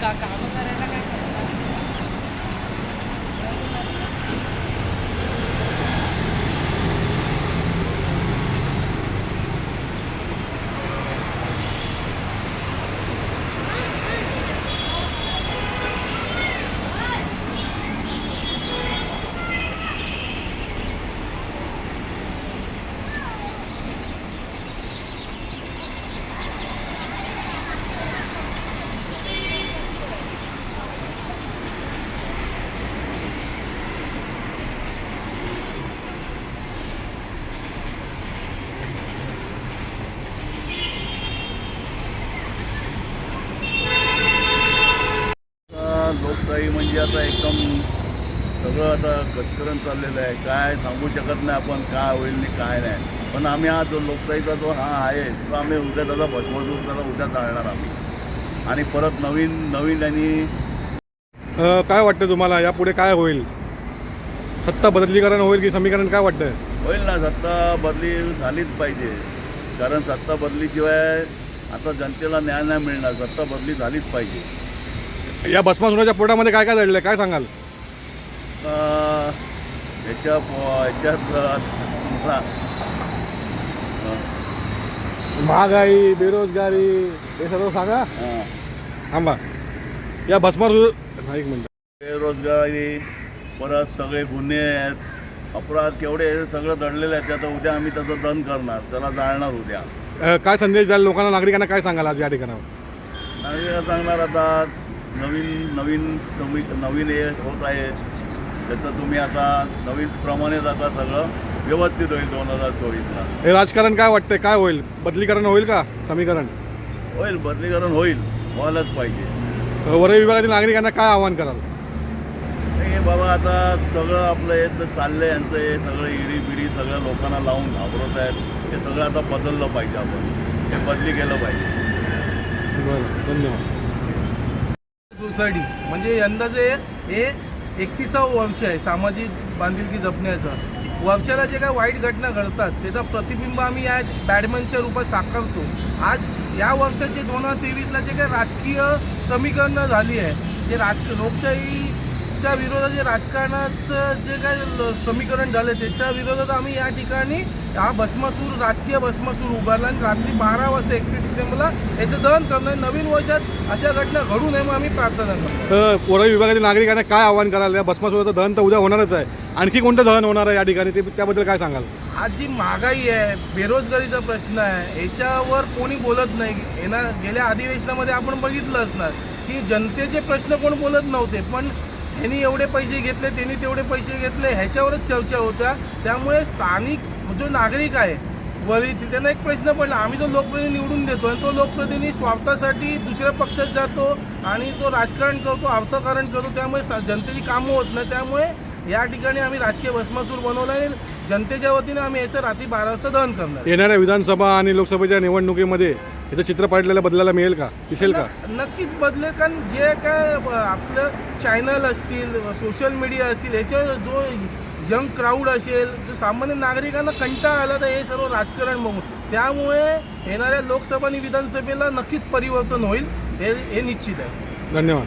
का कामं करायला काय करतात आता लोकशाही म्हणजे आता एकदम सगळं आता कचकरण चाललेलं आहे. काय सांगू शकत नाही आपण काय होईल आणि काय नाही. पण आम्ही हा जो लोकशाहीचा जो हा आहे तो आम्ही उद्या त्याचा भस्मसूर त्याला उद्या जाळणार आम्ही आणि परत नवीन नवीन आणि काय वाटतं तुम्हाला? यापुढे काय होईल? सत्ता बदलीकरण होईल की समीकरण काय वाटतं होईल ना सत्ता बदली झालीच पाहिजे. कारण सत्ता बदलीशिवाय आता जनतेला न्याय नाही मिळणार. सत्ता बदली झालीच पाहिजे. या भस्मासुराच्या पोटामध्ये काय काय दडलं काय सांगाल? याच्या याच्यात महागाई बेरोजगारी हे सर्व सांगा. थांबा. या भस्मासूर हा, एक मिनिट. बेरोजगारी परत सगळे गुन्हे आहेत. अपराध केवढे सगळं दडलेलं आहे. ते आता उद्या आम्ही त्याचं दन करणार. त्याला जाळणार उद्या. अ, काय संदेश द्याल लोकांना नागरिकांना काय सांगाल आज या ठिकाणावर? नागरिक सांगणार आता नवीन नवीन समी नवीन हे होत आहे. त्याचं तुम्ही आता नवीन प्रमाणेच आता सगळं व्यवस्थित होईल दोन हजार चोवीसला. हे राजकारण काय वाटतंय? काय होईल? बदलीकरण होईल का? समीकरण? होईल बदलीकरण होईल. व्हायलाच पाहिजे. वरळी विभागातील नागरिकांना काय आव्हान कराल? हे बाबा आता सगळं आपलं हे तर चाललंय यांचं हे सगळं इडी बिडी सगळं लोकांना लावून घाबरत आहेत. हे सगळं आता बदललं पाहिजे आपण. हे बदली केलं पाहिजे. बरं धन्यवाद. सोसायटी. म्हणजे यंदाचे हे एकतीसावं वर्ष आहे सामाजिक बांधिलकी जपण्याचं. वर्षाला जे काय वाईट घटना घडतात त्याचा प्रतिबिंब आम्ही या बॅडमिंटनच्या रूपात साकारतो. आज या वर्षाचे दोन हजार तेवीसला जे काही राजकीय समीकरणं झाली आहे जे राजकीय लोकशाही लोकशाहीच्या विरोधात जे राजकारणाचं जे ल- समीकरण झालं त्याच्या विरोधात आम्ही या ठिकाणी हा भस्मासूर राजकीय भस्मासूर उभारला आणि रात्री बारा वाजता एकवीस डिसेंबरला याचं दहन करणं नवीन वर्षात अशा घटना घडू नये म्हणून आम्ही प्रार्थना करतो. वरळी विभागातील नागरिकांना काय आव्हान कराल? या भस्मासुराचं दहन तर उद्या होणारच आहे. आणखी कोणतं दहन होणार आहे या ठिकाणी? ते त्याबद्दल काय सांगाल? आज जी महागाई आहे बेरोजगारीचा प्रश्न आहे याच्यावर कोणी बोलत नाही. येणार गेल्या अधिवेशनामध्ये आपण बघितलं असणार की जनतेचे प्रश्न कोण बोलत नव्हते पण ह्यांनी एवढे पैसे घेतले त्यांनी तेवढे पैसे घेतले ह्याच्यावरच चर्चा होत्या. त्यामुळे स्थानिक जो नागरिक आहे वरील त्यांना एक प्रश्न पडला. आम्ही जो लोकप्रतिनिधी निवडून देतो आणि तो लोकप्रतिनिधी स्वार्थासाठी दुसऱ्या पक्षात जातो आणि तो राजकारण करतो अर्थकारण करतो. त्यामुळे जनतेची कामं होत नाही. त्यामुळे या ठिकाणी आम्ही राजकीय भस्मासूर बनवला आणि जनतेच्या वतीने आम्ही याचं रात्री बारा वाजता दहन करणार येणाऱ्या विधानसभा आणि लोकसभेच्या निवडणुकीमध्ये याचं चित्र पाडलेलं बदलायला मिळेल का? दिसेल का? नक्कीच बदलेल कारण जे काय आपलं चॅनल असतील सोशल मीडिया असतील याच्यावर जो यंग क्राऊड असेल जो सामान्य नागरिकांना कंटाळा आला तर हे सर्व राजकारण बघून. त्यामुळे येणाऱ्या लोकसभा आणि विधानसभेला नक्कीच परिवर्तन होईल हे हे निश्चित आहे. धन्यवाद.